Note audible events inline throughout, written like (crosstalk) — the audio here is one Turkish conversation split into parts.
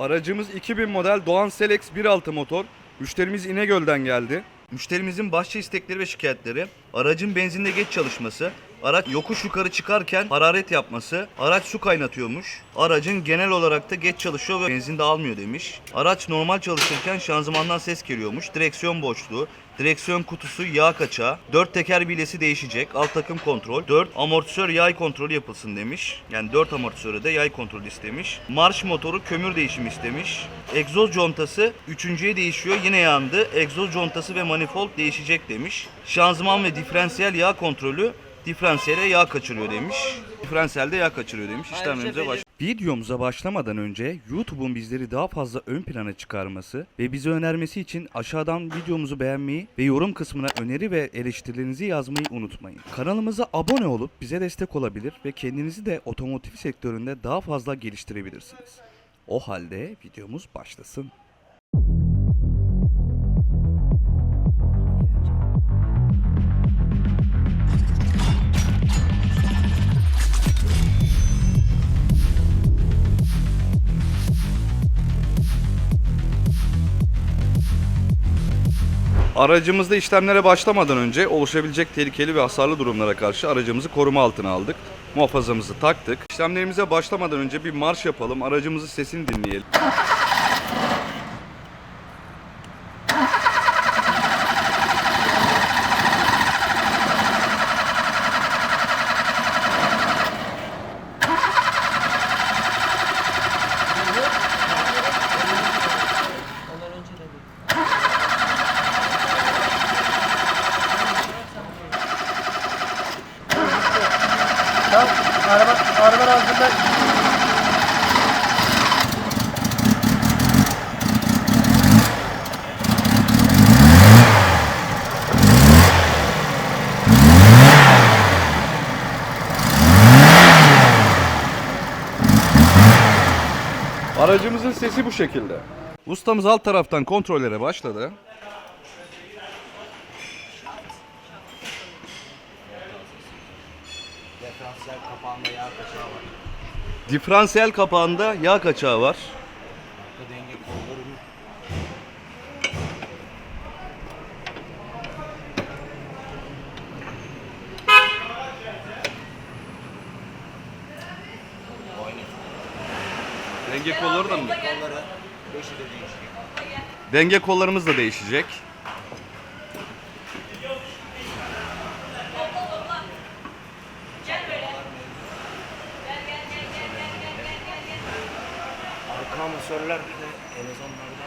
Aracımız 2000 model Doğan Selex 1.6 motor. Müşterimiz İnegöl'den geldi. Müşterimizin başça istekleri ve şikayetleri, aracın benzinde geç çalışması, araç yokuş yukarı çıkarken hararet yapması, araç su kaynatıyormuş, aracın genel olarak da geç çalışıyor ve benzinde almıyor demiş. Araç normal çalışırken şanzımandan ses geliyormuş, direksiyon boşluğu, direksiyon kutusu yağ kaçağı, 4 teker bilesi değişecek, alt takım kontrol, 4 amortisör yay kontrolü yapılsın demiş. Yani 4 amortisöre de yay kontrolü istemiş. Marş motoru kömür değişimi istemiş. Egzoz contası üçüncüye değişiyor yine yandı. Egzoz contası ve manifold değişecek demiş. Şanzıman ve diferansiyel yağ kontrolü diferansiyele yağ kaçırıyor demiş. Diferansiyelde yağ kaçırıyor demiş. İşlemlerimize baş. Videomuza başlamadan önce YouTube'un bizleri daha fazla ön plana çıkarması ve bize önermesi için aşağıdan videomuzu beğenmeyi ve yorum kısmına öneri ve eleştirilerinizi yazmayı unutmayın. Kanalımıza abone olup bize destek olabilir ve kendinizi de otomotiv sektöründe daha fazla geliştirebilirsiniz. O halde videomuz başlasın. Aracımızda işlemlere başlamadan önce oluşabilecek tehlikeli ve hasarlı durumlara karşı aracımızı koruma altına aldık. Muhafazamızı taktık. İşlemlerimize başlamadan önce bir marş yapalım. Aracımızın sesini dinleyelim. Sesi bu şekilde. Ustamız alt taraftan kontrollere başladı. diferansiyel kapağında yağ kaçağı var. Diferansiyel kapağında yağ kaçağı var. Denge kolları da mı? kolları değişiyor. Denge kollarımız da değişecek. Arka amasörler bir de elezonlarda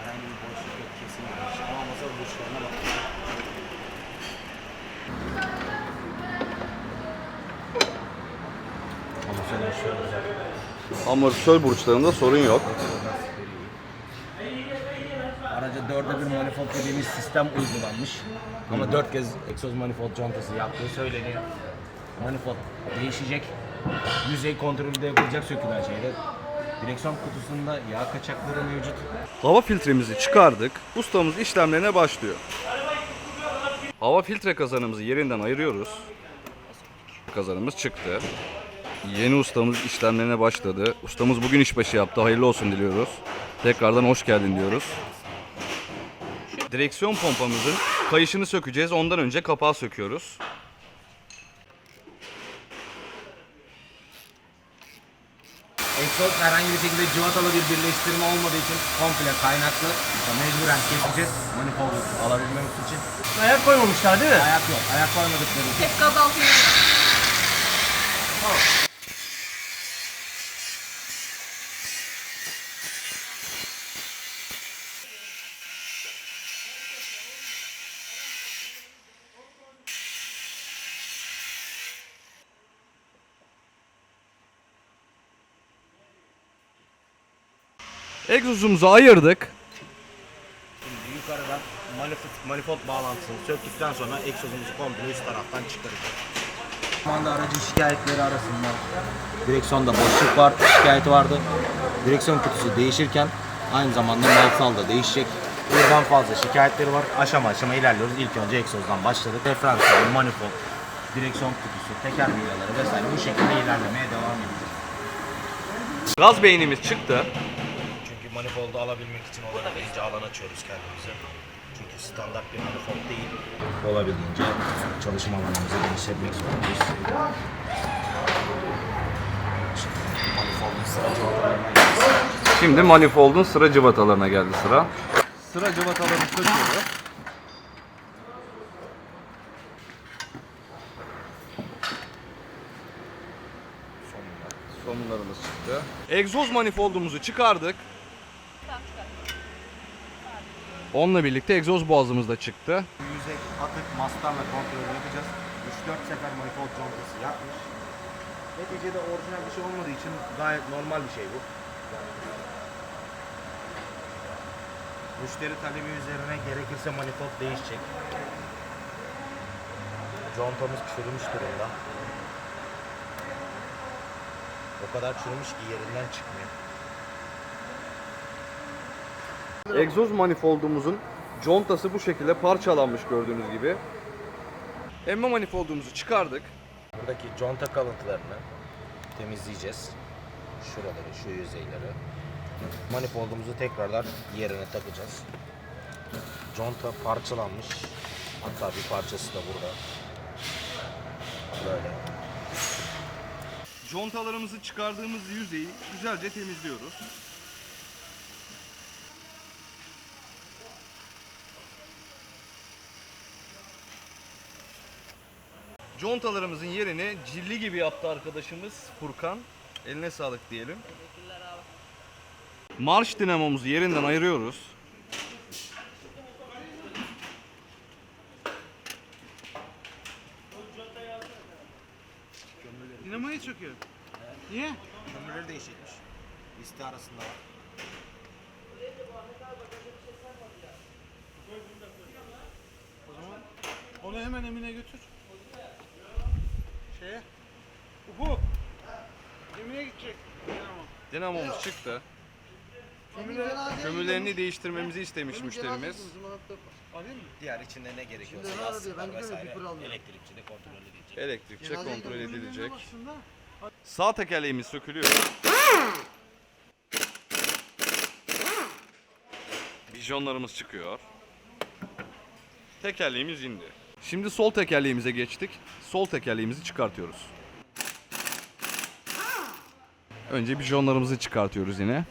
herhangi bir boşluk yok kesin. Ama amasör burçlarına bak. Amasör burçları güzel. Amortisör burçlarında sorun yok. Araca dörde bir manifold dediğimiz sistem uygulanmış. Ama dört kez egzoz manifold contası yaptığı söyleniyor. Manifold değişecek. Yüzey kontrolü de yapılacak sökülen şeyde. Direksiyon kutusunda yağ kaçakları mevcut. Hava filtremizi çıkardık. Ustamız işlemlerine başlıyor. Hava filtre kazanımızı yerinden ayırıyoruz. Kazanımız çıktı. Yeni ustamız işlemlerine başladı. Ustamız bugün işbaşı yaptı. Hayırlı olsun diliyoruz. Tekrardan hoş geldin diyoruz. Direksiyon pompamızın kayışını sökeceğiz. Ondan önce kapağı söküyoruz. Egzoz herhangi bir şekilde civatalı bir birleştirme olmadığı için komple kaynaklı. İşte mecburen keseceğiz manifoldu alabilmemiz için. Ayak koymamışlar değil mi? Ayak yok. Ayak koymadıkları için. Hep gaz altında. Egzozumuzu ayırdık. Şimdi yukarıdan manifold, manifold bağlantısını söktükten sonra egzozumuzu komple üst taraftan çıkaracağız. Şu anda aracın şikayetleri arasında direksiyonda boşluk var, şikayeti vardı. Direksiyon kutusu değişirken aynı zamanda balsal da değişecek. Birden fazla şikayetleri var. Aşama aşama ilerliyoruz. İlk önce egzozdan başladık. Diferansiyel, manifold, direksiyon kutusu, teker vidaları vesaire bu şekilde ilerlemeye devam ediyoruz. Gaz beynimiz çıktı. Manifoldu alabilmek için olabildiğince alan açıyoruz kendimize. Çünkü standart bir manifold değil. Olabildiğince çalışma alanımızı genişletmek zorundayız. Şimdi manifoldun sıra cevaplarına geliriz. Şimdi manifoldun sıra cıvatalarına geldi sıra. Sıra cıvatalarını söküyoruz. Sonunda. Somunlarımız çıktı. Egzoz manifoldumuzu çıkardık. Onunla birlikte egzoz boğazımız da çıktı. Yüzey atık mastarla kontrol yapacağız. 3-4 sefer manifold contası yapmış. Neticede orijinal bir şey olmadığı için gayet normal bir şey bu. Müşteri talebi üzerine gerekirse manifold değişecek. Contamız çürümüş durumda. O kadar çürümüş ki yerinden çıkmıyor. Egzoz manifoldumuzun contası bu şekilde parçalanmış gördüğünüz gibi. Emme manifoldumuzu çıkardık. Buradaki conta kalıntılarını temizleyeceğiz. Şuraları, şu yüzeyleri. Manifoldumuzu tekrardan yerine takacağız. Conta parçalanmış. Hatta bir parçası da burada. Böyle. Contalarımızı çıkardığımız yüzeyi güzelce temizliyoruz. Contalarımızın yerini cilli gibi yaptı arkadaşımız Furkan. Eline sağlık diyelim. Marş dinamomuzu yerinden ayırıyoruz. Dinamoyu çöküyor. Niye? Kömürleri değişikmiş. Liste arasında var. O zaman onu hemen Emine götür. Şeye. Ufuk. Emine gidecek. Dinamo. Dinamomuz çıktı. Kömürleri Kömürlerini değiştirmemizi istemiş müşterimiz. alayım mı? Diğer içinde ne gerekiyorsa yastıklar vesaire elektrikçide kontrol edilecek. Elektrikçe kontrol edilecek. Sağ tekerleğimiz sökülüyor. Bijonlarımız çıkıyor. Tekerleğimiz indi. Şimdi sol tekerleğimize geçtik. Sol tekerleğimizi çıkartıyoruz. Önce bijonlarımızı çıkartıyoruz yine.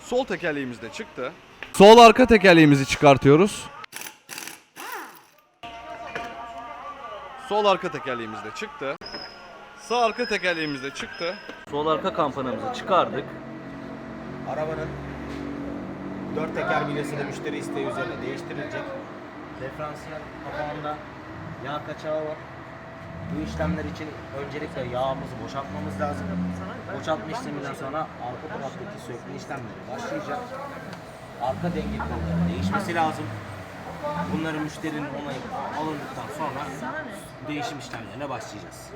Sol tekerleğimiz de çıktı. Sol arka tekerleğimizi çıkartıyoruz. Sol arka tekerleğimiz de çıktı. Sağ arka tekerleğimiz de çıktı. Sol arka kampanamızı çıkardık. Arabanın dört teker bilyası da müşteri isteği üzerine değiştirilecek. Diferansiyel kapağında yağ kaçağı var. Bu işlemler için öncelikle yağımızı boşaltmamız lazım. Boşaltma işleminden sonra arka taraftaki sökme işlemleri başlayacak. Arka denge kolları değişmesi lazım. Bunları müşterinin onayı alındıktan sonra değişim işlemlerine başlayacağız.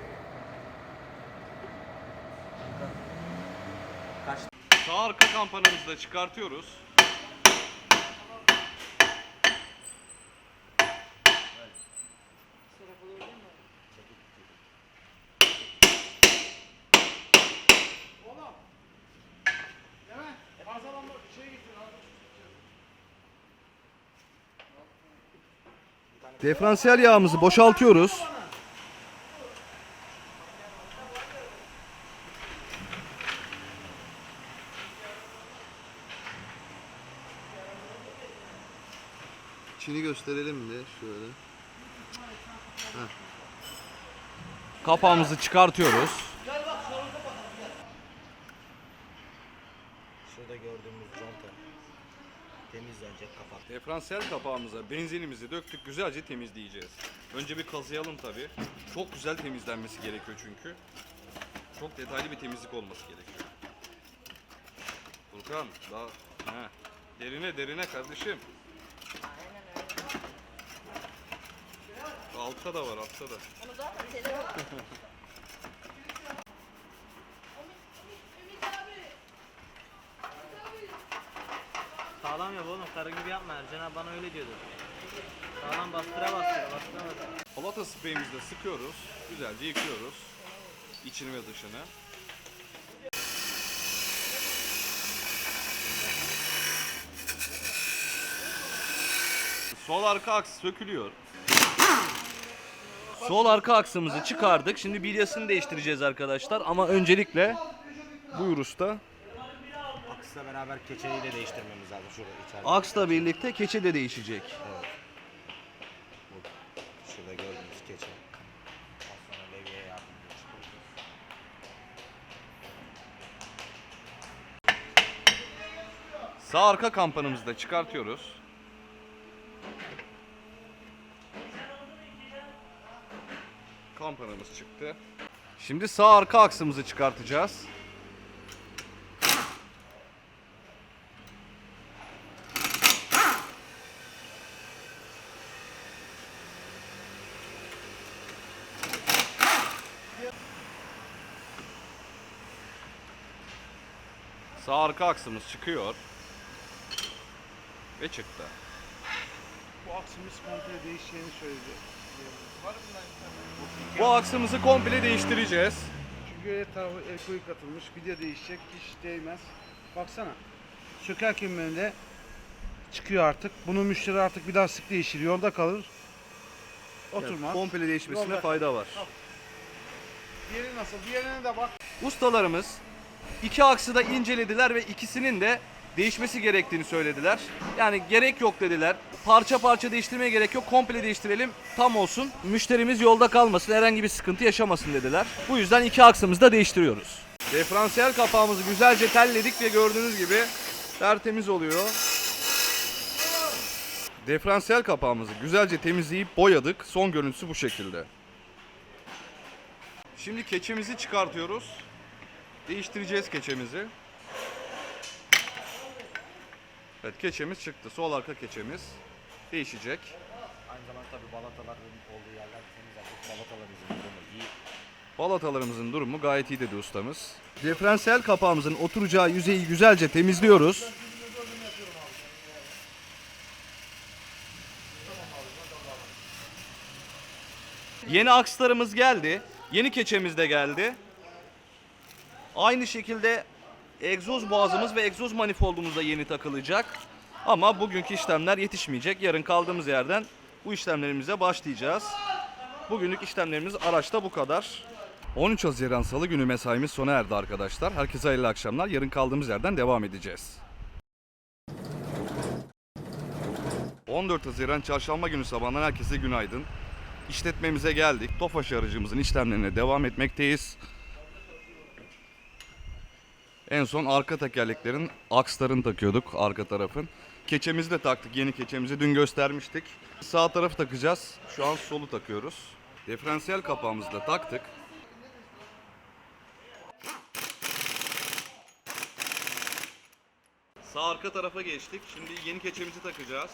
Sağ arka kampanamızı da çıkartıyoruz. Diferansiyel yağımızı boşaltıyoruz. İçini gösterelim de şöyle. Kapağımızı çıkartıyoruz. Temizlenecek kapak. Diferansiyel kapağımıza benzinimizi döktük güzelce temizleyeceğiz. Önce bir kazıyalım tabi. Çok güzel temizlenmesi gerekiyor çünkü. Çok detaylı bir temizlik olması gerekiyor. Furkan daha he. derine derine kardeşim. Altta da var altta da. (laughs) Sağlam yap oğlum karı gibi yapma Ercan abi bana öyle diyordu. Sağlam bastıra bastıra bastıra bastıra. Polata spreyimizle sıkıyoruz. Güzelce yıkıyoruz. İçini ve dışını. Sol arka aks sökülüyor. Sol arka aksımızı çıkardık. Şimdi bilyasını değiştireceğiz arkadaşlar. Ama öncelikle buyur usta. Aksla beraber keçeyi de değiştirmemiz lazım şurada içeride. Aksla birlikte keçe de değişecek. Şurada gördüğünüz keçe. Az sonra levyeye yardımcı çıkaracağız. Sağ arka kampanımızı da çıkartıyoruz. Kampanımız çıktı. Şimdi sağ arka aksımızı çıkartacağız. Sağ arka aksımız çıkıyor. Ve çıktı. Bu aksımız komple değişeceğini söyledi. Bu aksımızı komple değiştireceğiz. Çünkü her tarafı el koyu katılmış. Bir de değişecek. Hiç değmez. Baksana. Sökerken de çıkıyor artık. Bunu müşteri artık bir daha sık değişir. Yolda kalır. Oturmaz. Komple değişmesine Yolda- fayda var. Diğeri nasıl? Diğerine de bak. Ustalarımız iki aksı da incelediler ve ikisinin de değişmesi gerektiğini söylediler. Yani gerek yok dediler. Parça parça değiştirmeye gerek yok. Komple değiştirelim. Tam olsun. Müşterimiz yolda kalmasın. Herhangi bir sıkıntı yaşamasın dediler. Bu yüzden iki aksımızı da değiştiriyoruz. Diferansiyel kapağımızı güzelce telledik ve gördüğünüz gibi tertemiz oluyor. Diferansiyel kapağımızı güzelce temizleyip boyadık. Son görüntüsü bu şekilde. Şimdi keçemizi çıkartıyoruz. Değiştireceğiz keçemizi. Evet keçemiz çıktı. Sol arka keçemiz değişecek. Aynı zamanda tabii balataların olduğu yerler temiz artık. Balatalarımızın durumu iyi. Balatalarımızın durumu gayet iyi dedi ustamız. Diferansiyel kapağımızın oturacağı yüzeyi güzelce temizliyoruz. Yeni akslarımız geldi. Yeni keçemiz de geldi. Aynı şekilde egzoz boğazımız ve egzoz manifoldumuz da yeni takılacak. Ama bugünkü işlemler yetişmeyecek. Yarın kaldığımız yerden bu işlemlerimize başlayacağız. Bugünlük işlemlerimiz araçta bu kadar. 13 Haziran Salı günü mesaimiz sona erdi arkadaşlar. Herkese hayırlı akşamlar. Yarın kaldığımız yerden devam edeceğiz. 14 Haziran Çarşamba günü sabahından herkese günaydın. İşletmemize geldik. Tofaş aracımızın işlemlerine devam etmekteyiz. En son arka tekerleklerin akslarını takıyorduk arka tarafın. Keçemizi de taktık. Yeni keçemizi dün göstermiştik. Sağ tarafı takacağız. Şu an solu takıyoruz. Diferansiyel kapağımızı da taktık. Sağ arka tarafa geçtik. Şimdi yeni keçemizi takacağız.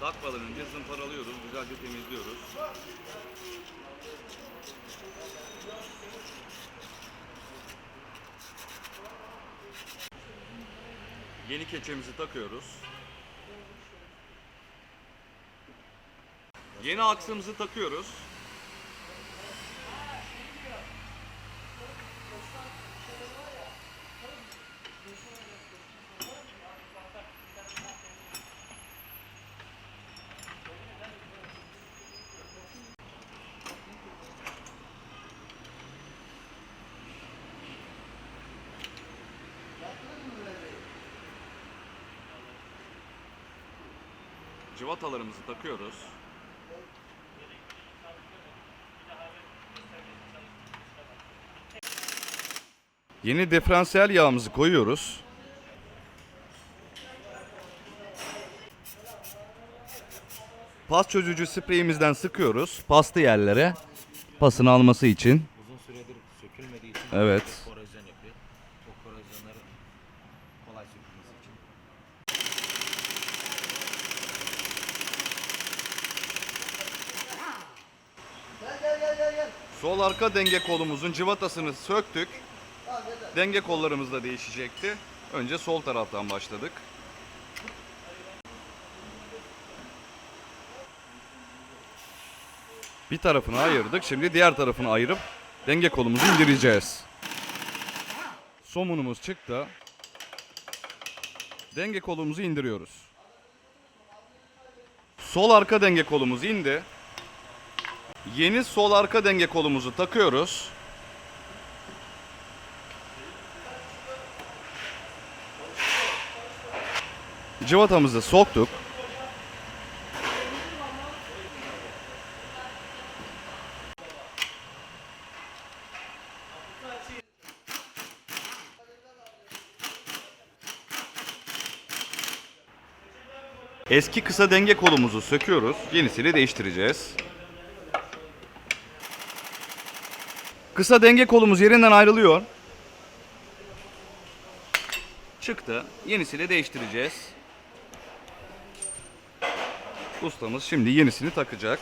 Takmadan önce zımparalıyoruz. Güzelce temizliyoruz. Yeni keçemizi takıyoruz. Yeni aksımızı takıyoruz. Civatalarımızı takıyoruz. Yeni diferansiyel yağımızı koyuyoruz. Pas çözücü spreyimizden sıkıyoruz pastı yerlere pasını alması için. Uzun süredir sökülmediği için Evet. korozyon yapıyor. O korozyonları kolay sökülmesi için. Sol arka denge kolumuzun cıvatasını söktük. Denge kollarımız da değişecekti. Önce sol taraftan başladık. Bir tarafını ayırdık. Şimdi diğer tarafını ayırıp denge kolumuzu indireceğiz. Somunumuz çıktı. Denge kolumuzu indiriyoruz. Sol arka denge kolumuz indi. Yeni sol arka denge kolumuzu takıyoruz. Cıvatamızı soktuk. Eski kısa denge kolumuzu söküyoruz. Yenisini değiştireceğiz. Kısa denge kolumuz yerinden ayrılıyor. Çıktı. Yenisini değiştireceğiz. Ustamız şimdi yenisini takacak.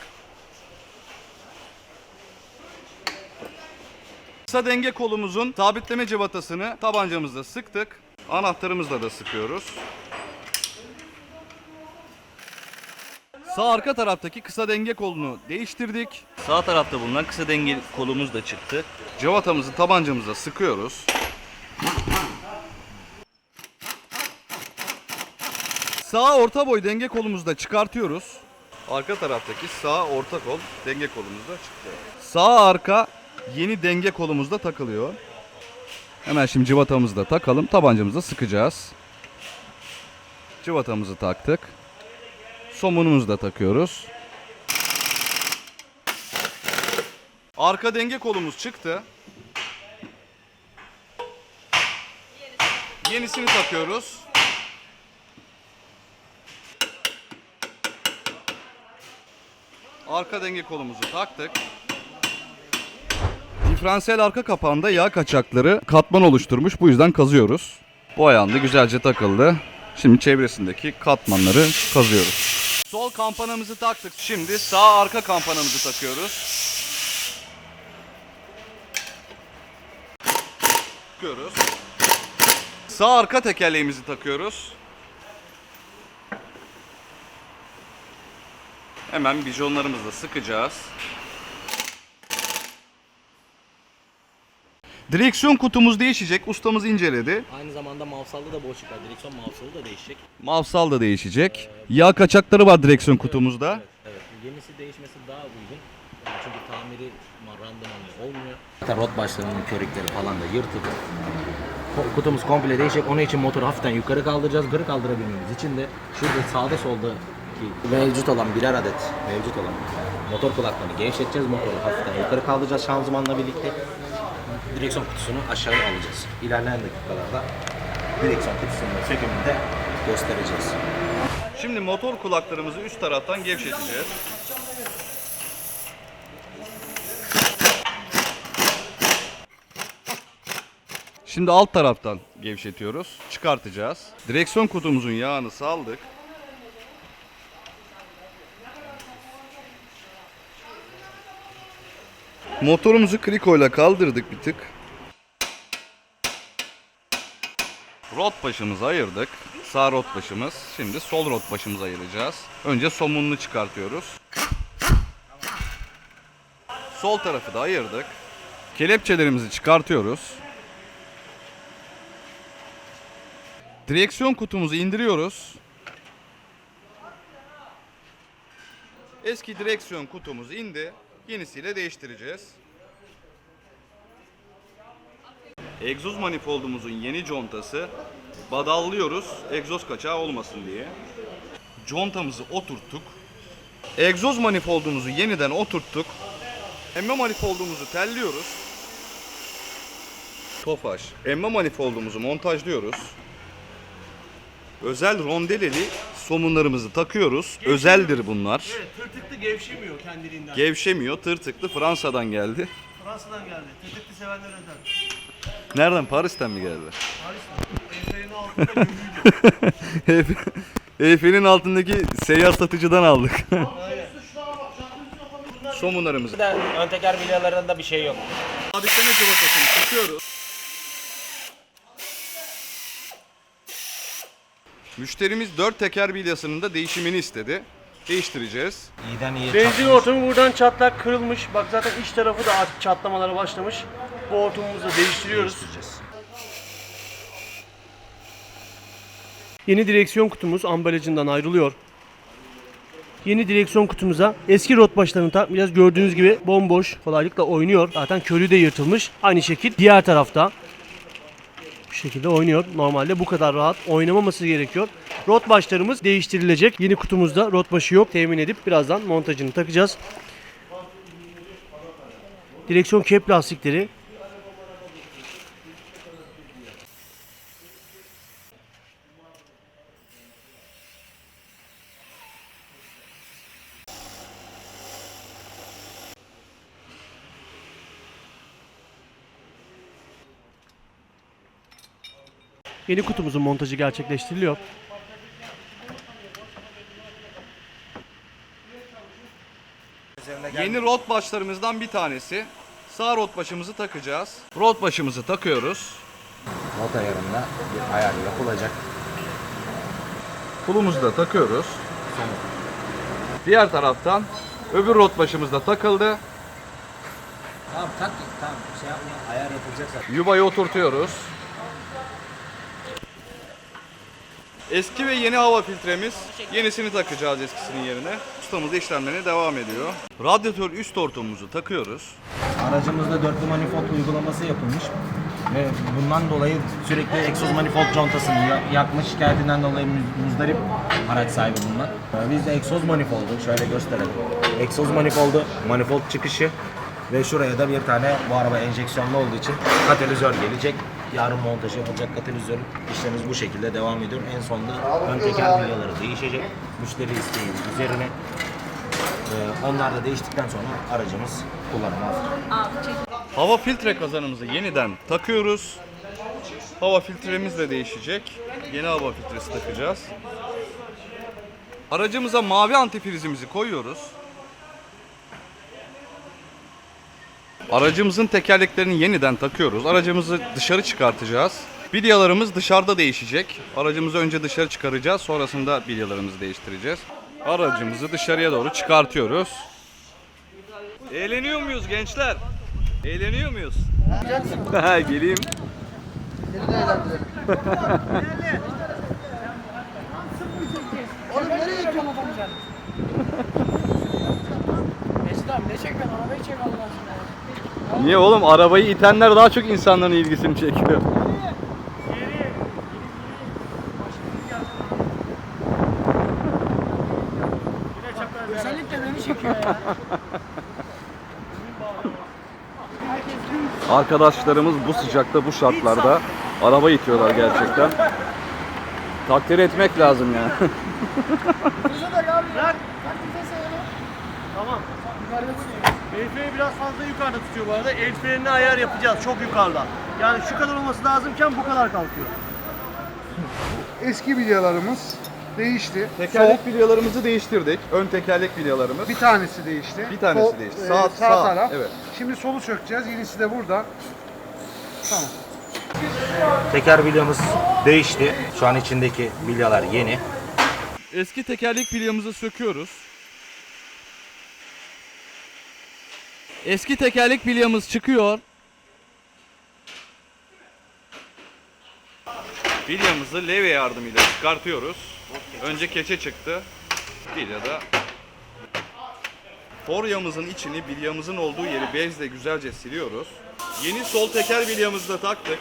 Kısa denge kolumuzun sabitleme cıvatasını tabancamızla sıktık. Anahtarımızla da sıkıyoruz. Sağ arka taraftaki kısa denge kolunu değiştirdik. Sağ tarafta bulunan kısa denge kolumuz da çıktı. Cıvatamızı tabancamıza sıkıyoruz. Sağ orta boy denge kolumuzu da çıkartıyoruz. Arka taraftaki sağ orta kol denge kolumuz da çıktı. Sağ arka yeni denge kolumuz da takılıyor. Hemen şimdi cıvatamızı da takalım. Tabancamıza sıkacağız. Cıvatamızı taktık. Somunumuzu da takıyoruz. Arka denge kolumuz çıktı. Yenisini takıyoruz. Arka denge kolumuzu taktık. Diferansiyel arka kapağında yağ kaçakları katman oluşturmuş. Bu yüzden kazıyoruz. Bu ayağında güzelce takıldı. Şimdi çevresindeki katmanları kazıyoruz. Sol kampanamızı taktık. Şimdi sağ arka kampanamızı takıyoruz. Takıyoruz. Sağ arka tekerleğimizi takıyoruz. Hemen bijonlarımızla sıkacağız. Direksiyon kutumuz değişecek. Ustamız inceledi. Aynı zamanda mavsalda da boşluk var. Direksiyon mavsalı da değişecek. Mavsal da değişecek. Yağ kaçakları var direksiyon kutumuzda. Evet. Yenisi değişmesi daha uygun. Çünkü tamiri randımanlı olmuyor. Hatta rot başlarının körükleri falan da yırtıldı. Ko- Kutumuz komple değişecek. Onun için motoru hafiften yukarı kaldıracağız. Gırı kaldırabilmemiz için de şurada sağda solda ki mevcut olan birer adet mevcut olan motor kulaklarını gevşeteceğiz. Motoru hafiften yukarı kaldıracağız şanzımanla birlikte. Direksiyon kutusunu aşağı alacağız. İlerleyen dakikalarda direksiyon kutusunun sökümünü de göstereceğiz. Şimdi motor kulaklarımızı üst taraftan gevşeteceğiz. Şimdi alt taraftan gevşetiyoruz. Çıkartacağız. Direksiyon kutumuzun yağını saldık. Motorumuzu krikoyla kaldırdık bir tık. Rot başımızı ayırdık. Sağ rot başımız. Şimdi sol rot başımızı ayıracağız. Önce somununu çıkartıyoruz. Sol tarafı da ayırdık. Kelepçelerimizi çıkartıyoruz. Direksiyon kutumuzu indiriyoruz. Eski direksiyon kutumuz indi. Yenisiyle değiştireceğiz. Egzoz manifoldumuzun yeni contası. Badallıyoruz egzoz kaçağı olmasın diye. Contamızı oturttuk. Egzoz manifoldumuzu yeniden oturttuk. Emme manifoldumuzu telliyoruz. Tofaş. Emme manifoldumuzu montajlıyoruz. Özel rondeleli somunlarımızı takıyoruz. Özeldir bunlar. Evet, tırtıklı gevşemiyor kendiliğinden. Gevşemiyor, tırtıklı Fransa'dan geldi. Fransa'dan geldi. Tırtıklı sevenler özel. Nereden? Paris'ten mi geldi? Altında gümrüydü. Eyfel'in altındaki seyyar satıcıdan aldık. (laughs) Somunlarımızı. Bir de ön teker bilyalarında bir şey yok. Sabitleme cıvatasını sıkıyoruz. Müşterimiz dört teker bilyasının da değişimini istedi. Değiştireceğiz. İyiden iyi Benzin hortumu buradan çatlak kırılmış. Bak zaten iç tarafı da artık çatlamalara başlamış. Bu hortumumuzu değiştiriyoruz. Yeni direksiyon kutumuz ambalajından ayrılıyor. Yeni direksiyon kutumuza eski rot başlarını takmayacağız. Gördüğünüz gibi bomboş kolaylıkla oynuyor. Zaten körü de yırtılmış. Aynı şekil diğer tarafta bu şekilde oynuyor. Normalde bu kadar rahat oynamaması gerekiyor. Rot başlarımız değiştirilecek. Yeni kutumuzda rot başı yok. Temin edip birazdan montajını takacağız. Direksiyon kep lastikleri Yeni kutumuzun montajı gerçekleştiriliyor. Yeni rot başlarımızdan bir tanesi. Sağ rot başımızı takacağız. Rot başımızı takıyoruz. Not ayarında bir ayar yapılacak. Pulumuzu da takıyoruz. Diğer taraftan öbür rot başımız da takıldı. Tamam tak tamam şey yapma ayar yapılacak zaten. Yuvayı oturtuyoruz. Eski ve yeni hava filtremiz. Yenisini takacağız eskisinin yerine. Ustamız işlemlerine devam ediyor. Radyatör üst hortumumuzu takıyoruz. Aracımızda dörtlü manifold uygulaması yapılmış ve bundan dolayı sürekli egzoz manifold contasını ya- yakma şikayetinden dolayı muzdarip araç sahibi bunlar. Ee, Biz de egzoz manifoldu şöyle gösterelim. Egzoz manifoldu, manifold çıkışı ve şuraya da bir tane bu araba enjeksiyonlu olduğu için katalizör gelecek. Yarın montaj yapılacak katalizör işlemimiz bu şekilde devam ediyor. En sonunda ön teker bilyaları değişecek. Müşteri isteği üzerine. Ee, Onlar da değiştikten sonra aracımız kullanıma. Hava filtre kazanımızı yeniden takıyoruz. Hava filtremiz de değişecek. Yeni hava filtresi takacağız. Aracımıza mavi antifrizimizi koyuyoruz. Aracımızın tekerleklerini yeniden takıyoruz. Aracımızı dışarı çıkartacağız. Bilyalarımız dışarıda değişecek. Aracımızı önce dışarı çıkaracağız. Sonrasında bilyalarımızı değiştireceğiz. Aracımızı dışarıya doğru çıkartıyoruz. Eğleniyor muyuz gençler? Eğleniyor muyuz? Ha geleyim. Oğlum nereye gidiyorsun (laughs) Mesut abi ne çekiyorsun? Arabayı çek Allah aşkına. Niye oğlum arabayı itenler daha çok insanların ilgisini çekiyor. Özellikle beni çekiyor ya. Arkadaşlarımız bu sıcakta bu şartlarda araba itiyorlar gerçekten. Takdir etmek lazım ya. Bize de abi. Bırak. (laughs) Bak bir sayalım. Tamam. El freni biraz fazla yukarıda tutuyor bu arada. El frenini ayar yapacağız çok yukarıda. Yani şu kadar olması lazımken bu kadar kalkıyor. Eski bilyalarımız değişti. Tekerlek bilyalarımızı değiştirdik. Ön tekerlek bilyalarımız. Bir tanesi değişti. Bir tanesi Sol- değişti. e, Sağ- sağ, sağ, taraf. evet. Şimdi solu sökeceğiz. Yenisi de burada. Tamam. Teker bilyamız değişti. Şu an içindeki bilyalar yeni. Eski tekerlek bilyamızı söküyoruz. Eski tekerlek bilyamız çıkıyor. Bilyamızı levye yardımıyla çıkartıyoruz. Önce keçe çıktı. Bilyada Foryamızın içini bilyamızın olduğu yeri bezle güzelce siliyoruz. Yeni sol teker bilyamızı da taktık.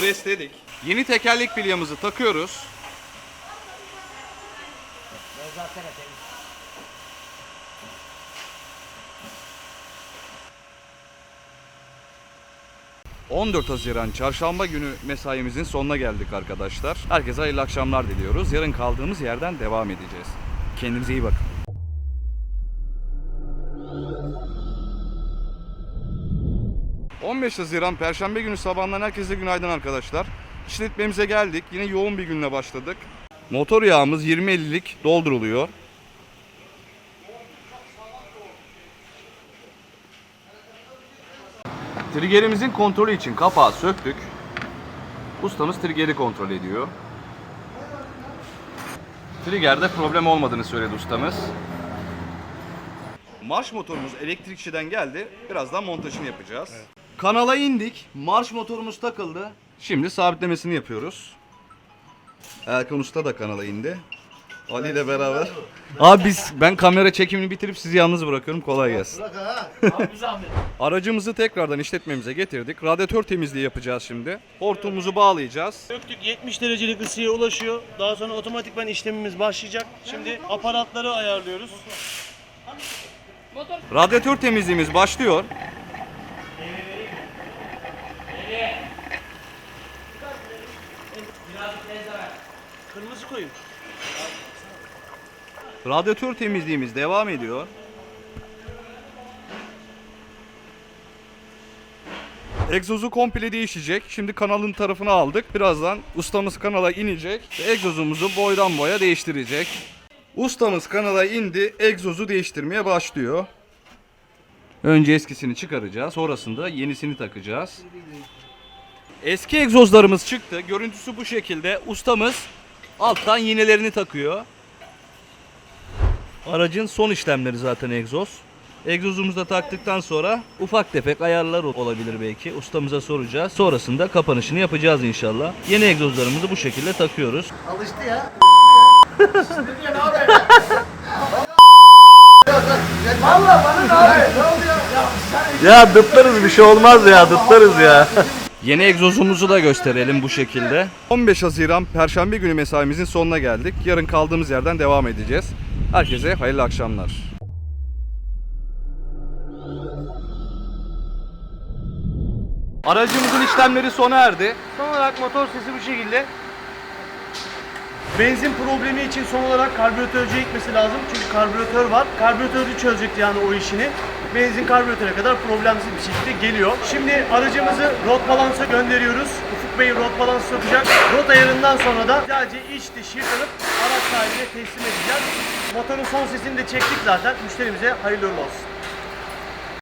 Gresledik. Yeni tekerlek bilyamızı takıyoruz. ...14 Haziran çarşamba günü mesaimizin sonuna geldik arkadaşlar. Herkese hayırlı akşamlar diliyoruz. Yarın kaldığımız yerden devam edeceğiz. Kendinize iyi bakın. ...15 Haziran Perşembe günü sabahından herkese günaydın arkadaşlar. İşletmemize geldik. Yine yoğun bir günle başladık. Motor yağımız 20.50'lik dolduruluyor. Triggerimizin kontrolü için kapağı söktük. Ustamız triggeri kontrol ediyor. Trigger'de problem olmadığını söyledi ustamız. Marş motorumuz elektrikçiden geldi. Birazdan montajını yapacağız. Kanala indik. Marş motorumuz takıldı. Şimdi sabitlemesini yapıyoruz. Erkan Usta da kanala indi. Ali ile beraber. Abi biz ben kamera çekimini bitirip sizi yalnız bırakıyorum. Kolay gelsin. (laughs) Aracımızı tekrardan işletmemize getirdik. Radyatör temizliği yapacağız şimdi. Hortumumuzu bağlayacağız. Söktük 70 derecelik ısıya ulaşıyor. Daha sonra otomatikman işlemimiz başlayacak. Şimdi aparatları ayarlıyoruz. Radyatör temizliğimiz başlıyor. Kırmızı koyun. Radyatör temizliğimiz devam ediyor. Egzozu komple değişecek. Şimdi kanalın tarafını aldık. Birazdan ustamız kanala inecek ve egzozumuzu boydan boya değiştirecek. Ustamız kanala indi, egzozu değiştirmeye başlıyor. Önce eskisini çıkaracağız, sonrasında yenisini takacağız. Eski egzozlarımız çıktı. Görüntüsü bu şekilde. Ustamız alttan yenilerini takıyor. Aracın son işlemleri zaten egzoz. Egzozumuzu da taktıktan sonra ufak tefek ayarlar olabilir belki. Ustamıza soracağız. Sonrasında kapanışını yapacağız inşallah. Yeni egzozlarımızı bu şekilde takıyoruz. Ya dıtlarız bir şey olmaz ya dıtlarız ya. Yeni egzozumuzu da gösterelim bu şekilde. 15 Haziran Perşembe günü mesaimizin sonuna geldik. Yarın kaldığımız yerden devam edeceğiz. Herkese hayırlı akşamlar. Aracımızın işlemleri sona erdi. Son olarak motor sesi bu şekilde. Benzin problemi için son olarak karbüratörcüye gitmesi lazım. Çünkü karbüratör var. Karbüratörcü çözecekti yani o işini. Benzin karbüratöre kadar problemsiz bir şekilde geliyor. Şimdi aracımızı rot balansa gönderiyoruz. Ufuk Bey rot balansı sokacak. Rot ayarından sonra da sadece iç dış yıkanıp araç sahibine teslim edeceğiz. Motorun son sesini de çektik zaten. Müşterimize hayırlı uğurlu olsun.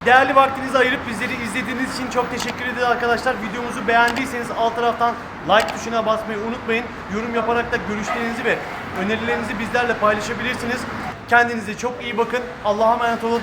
Değerli vaktinizi ayırıp bizleri izlediğiniz için çok teşekkür ederiz arkadaşlar. Videomuzu beğendiyseniz alt taraftan like tuşuna basmayı unutmayın. Yorum yaparak da görüşlerinizi ve önerilerinizi bizlerle paylaşabilirsiniz. Kendinize çok iyi bakın. Allah'a emanet olun.